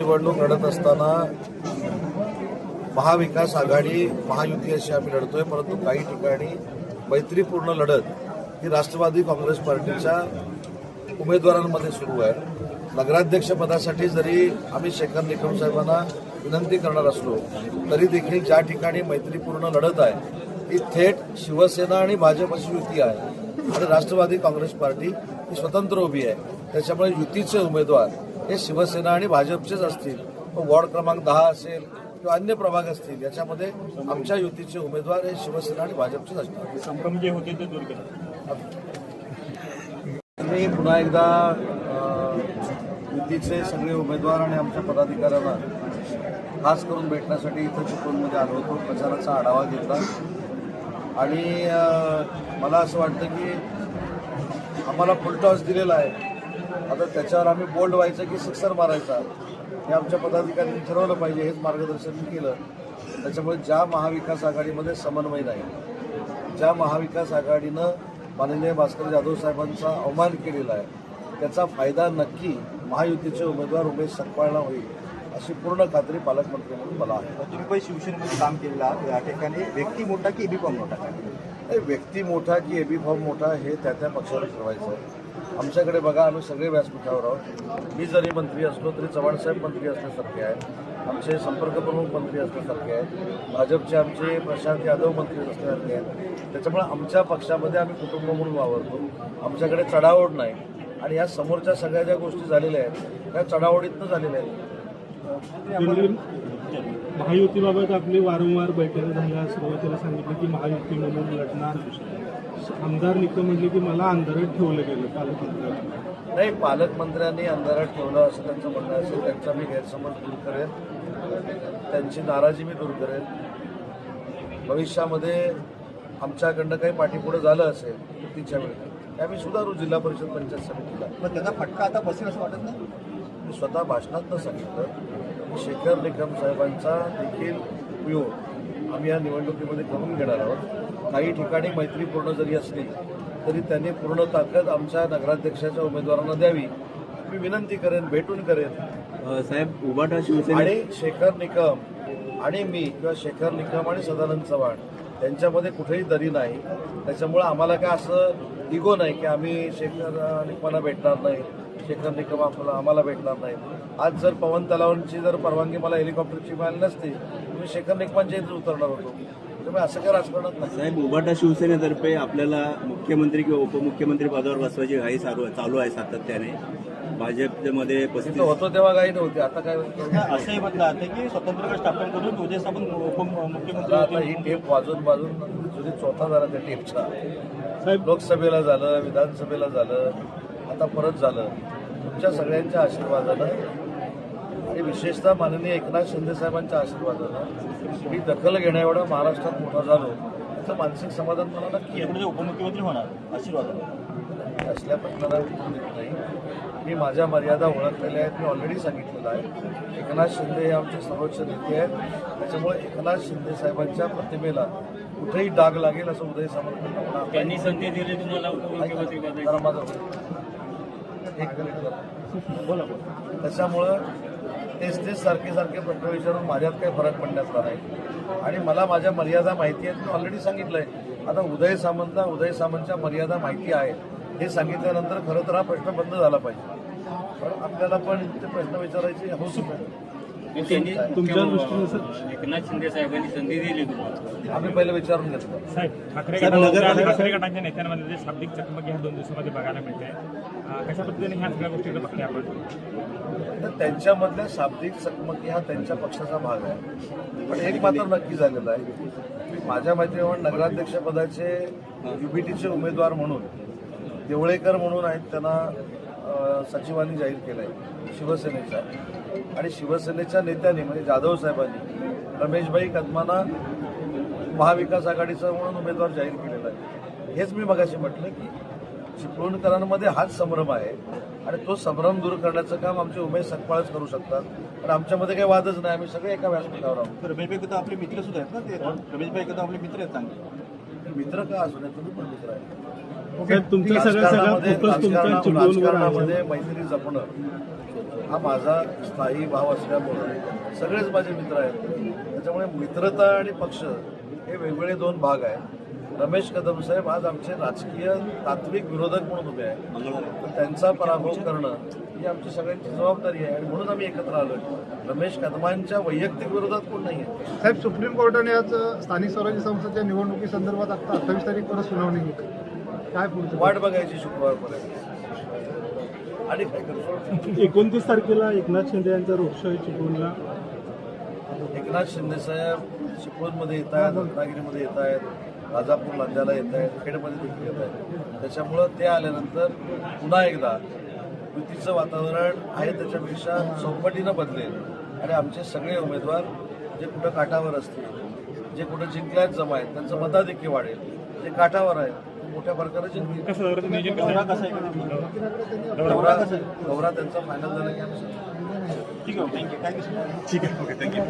निवडणूक लढत असताना महाविकास आघाडी महायुती अशी आम्ही लढतोय परंतु काही ठिकाणी मैत्रीपूर्ण लढत ही राष्ट्रवादी काँग्रेस पार्टीच्या उमेदवारांमध्ये सुरू आहे. नगराध्यक्षपदासाठी जरी आम्ही शेखर निकम साहेबांना विनंती करणार असलो तरी देखील ज्या ठिकाणी मैत्रीपूर्ण लढत आहे ती थेट शिवसेना आणि भाजप अशी युती आहे. आणि राष्ट्रवादी काँग्रेस पार्टी ही स्वतंत्र उभी आहे. त्याच्यामुळे युतीचे उमेदवार हे शिवसेना आणि भाजपचेच असतील वॉर्ड क्रमांक दहा असेल किंवा अन्य प्रभाग असतील याच्यामध्ये आमच्या युतीचे उमेदवार हे शिवसेना आणि भाजपचेच असणार संभ्रम जे होते ते दूर केले मी पुन्हा एकदा युतीचे सगळे उमेदवार आणि आमच्या पदाधिकाऱ्यांना खास करून भेटण्यासाठी इथं चिपळूणमध्ये आलो होतो प्रचाराचा आढावा घेतला. आणि मला असं वाटतं की आम्हाला फुल टॉस दिलेला आहे. आता त्याच्यावर आम्ही बोल्ड व्हायचं की सिक्सर मारायचा. हे आमच्या पदाधिकाऱ्यांनी ठरवलं पाहिजे हेच मार्गदर्शन मी केलं. त्याच्यामुळे ज्या महाविकास आघाडीमध्ये समन्वय नाही ज्या महाविकास आघाडीनं माननीय भास्कर जाधव साहेबांचा अवमान केलेला आहे त्याचा फायदा नक्की महायुतीचे उमेदवार उमेश सकपाळला होईल अशी पूर्ण खात्री पालकमंत्री म्हणून मला आहे. तुम्ही पण शिवसेनेमध्ये काम केलेलं या ठिकाणी व्यक्ती मोठा की एबी फॉर्म मोठा? नाही, व्यक्ती मोठा की एबी फॉर्म मोठा हे त्या त्या पक्षाला ठरवायचं आहे. आमच्याकडे बघा आम्ही सगळे व्यासपीठावर आहोत. मी जरी मंत्री असलो तरी चव्हाणसाहेब मंत्री असल्यासारखे आहेत. आमचे संपर्क प्रमुख मंत्री असल्यासारखे आहेत. भाजपचे आमचे प्रशांत यादव मंत्री असल्यासारखे आहेत. त्याच्यामुळे आमच्या पक्षामध्ये आम्ही कुटुंब म्हणून वावरतो. आमच्याकडे चढाओढ नाही. आणि या समोरच्या सगळ्या ज्या गोष्टी झालेल्या आहेत त्या चढाओढीतनं झालेल्या आहेत. महायुतीबाबत आपली वारंवार बैठक झाल्या सुरुवातीला सांगितलं की महायुती म्हणून लढणार. आमदार निकम म्हटले की मला अंधारात ठेवलं गेलं पालकमंत्र्यांना नाही पालकमंत्र्यांनी अंधारात ठेवलं असं त्यांचं म्हणणं असेल. त्यांचा मी गैरसमज दूर करेन. त्यांची नाराजी मी दूर करेन. भविष्यामध्ये आमच्याकडनं काही पाठीपुढं झालं असेल युतीच्या वेळी. ते आम्ही सुधारू जिल्हा परिषद पंचायत समितीला. पण त्याचा फटका आता बसेल असं वाटत नाही? मी स्वतः भाषणातनं सांगितलं. की शेखर निकम साहेबांचा देखील उपयोग आम्ही या निवडणुकीमध्ये करून घेणार आहोत. काही ठिकाणी मैत्रीपूर्ण जरी असली तरी त्यांनी पूर्ण ताकद आमच्या नगराध्यक्षाच्या उमेदवारांना द्यावी. मी विनंती करेन भेटून करेन. साहेब उबाटा शिवसेना आणि शेखर निकम आणि मी किंवा शेखर निकम आणि सदानंद चव्हाण त्यांच्यामध्ये कुठेही दरी नाही. त्याच्यामुळं आम्हाला काय असं इगो नाही की आम्ही शेखर अं, निकमांना भेटणार नाही. शेखर निकम आपल्याला आम्हाला भेटणार नाही. आज जर पवन तलावांची जर परवानगी मला हेलिकॉप्टरची मिळाली नसती तर मी शेखर निकमांच्या इथे उतरणार होतो. त्यामुळे असं काय राजकारणात नाही. साहेब उबाटा शिवसेनेतर्फे आपल्याला मुख्यमंत्री किंवा उपमुख्यमंत्री पदावर बसवायची घाई चालू चालू आहे सातत्याने. भाजपमध्ये पस्तीस तिथं होतो तेव्हा काही नव्हती आता काय होतं? असंही म्हटलं जातं की स्वतंत्र गट स्थापन करून उद्या सामंत उपमुख्यमंत्री आता ही टेप वाजून वाजून जुनी चौथा झाला त्या टेपचा. साहेब लोकसभेला झालं विधानसभेला झालं आता परत झालं. तुमच्या सगळ्यांच्या आशीर्वादानं आणि विशेषतः माननीय एकनाथ शिंदे साहेबांच्या आशीर्वादानं मी दखल घेण्या एवढा महाराष्ट्रात मोठा झालो. याचं मानसिक समाधान मला नक्की पुढे उपमुख्यमंत्री होणार आशीर्वाद. असल्या प्रश्नाला उत्तर देत नाही. मी माझ्या मर्यादा ओळखलेल्या आहेत मी ऑलरेडी सांगितलेलं आहे. एकनाथ शिंदे हे आमचे सर्वोच्च नेते आहेत. त्याच्यामुळे एकनाथ शिंदे साहेबांच्या प्रतिमेला कुठेही डाग लागेल असं उदय सामंत त्यांनी संधी दिली तुम्हाला उपमुख्यमंत्री माझं. बोला बोला. त्याच्यामुळं तेच तेच सारखे सारखे प्रश्न विचारून माझ्यात काही फरक पडण्याचा नाही. आणि मला माझ्या मर्यादा माहिती आहेत मी ऑलरेडी सांगितलं आहे आता उदय सामंतला उदय सामंतच्या मर्यादा माहिती आहेत. हे सांगितल्यानंतर खरं तर हा प्रश्न बंद झाला पाहिजे. पण आपल्याला पण ते प्रश्न विचारायची हौस आहे. त्यांनी तुमच्या दृष्टीने सर एकनाथ शिंदे साहेबांनी संधी दिली तुम्हाला आम्ही पहिले विचारून घेतलं. साहेब ठाकरे साहेब, गटाच्या नगर- आणि ठाकरे गटाच्या नेत्यांमध्ये जे शाब्दिक चकमक ह्या दोन दिवसामध्ये बघायला मिळते. अं, कशा पद्धतीने ह्या सगळ्या गोष्टीकडे बघते आपण? तर त्यांच्यामधल्या शाब्दिक चकमकी हा त्यांच्या पक्षाचा भाग आहे. पण एक मात्र नक्की झालेलं आहे. माझ्या माहितीप्रमाणे नगराध्यक्षपदाचे युबीटीचे उमेदवार म्हणून देवळेकर म्हणून आहेत त्यांना अ, सचिवांनी जाहीर केलं आहे शिवसेनेच्या आणि शिवसेनेच्या नेत्यांनी म्हणजे जाधव साहेबांनी रमेशभाई कदमांना महाविकास आघाडीचा म्हणून उमेदवार जाहीर केलेला आहे. हेच मी मगाशी म्हटलं की चिपळूणकरांमध्ये हाच संभ्रम आहे आणि तो संभ्रम दूर करण्याचं काम आमचे उमेश सकपाळच करू शकतात. आणि आमच्यामध्ये काही वादच नाही आम्ही सगळे एका व्यासपीठावर आहोत. तर रमेश भाई कदा आपले मित्र सुद्धा आहेत ना ते? रमेश भाई कदा आपले मित्र आहेत चांगले. मित्र का असू नये तुम्ही पण मित्र आहे. राजकारणामध्ये मैत्री जपणं. हा माझा स्थायी भाव असल्यामुळं सगळेच माझे मित्र आहेत. त्याच्यामुळे मित्रता आणि पक्ष हे वेगवेगळे दोन भाग आहेत. रमेश कदम साहेब आज आमचे राजकीय तात्विक विरोधक म्हणून उभे आहेत. तर त्यांचा पराभव करणं ही आमची सगळ्यांची जबाबदारी आहे आणि म्हणून आम्ही एकत्र आलोय. रमेश कदमांच्या वैयक्तिक विरोधात कोण नाही आहे साहेब सुप्रीम कोर्टाने आज स्थानिक स्वराज्य संस्थेच्या निवडणुकीसंदर्भात आता अठ्ठावीस तारीख परत सुनावणी घेतली काय वाट बघायची शुक्रवारपर्यंत. आणि काय करू एकोणतीस तारखेला एकनाथ शिंदे यांचा रोड शो आहे चिपळूणला. एकनाथ शिंदे साहेब चिपळूणमध्ये येत आहेत रत्नागिरीमध्ये येत आहेत राजापूर लांजाला येत आहेत खेडमध्ये देखील येत आहेत. त्याच्यामुळं ते आल्यानंतर पुन्हा एकदा युतीचं वातावरण आहे त्याच्यापेक्षा चौपटीनं बदलेल. आणि आमचे सगळे उमेदवार जे कुठं काठावर असतील जे कुठं जिंकल्यात जमा आहेत त्यांचं मताधिक्य वाढेल. जे काठावर आहेत मोठ्या कसं दौरा त्यांचा फायनल झाला की आम्ही. ठीक आहे थँक्यू थँक्यू. ठीक आहे ओके थँक्यू.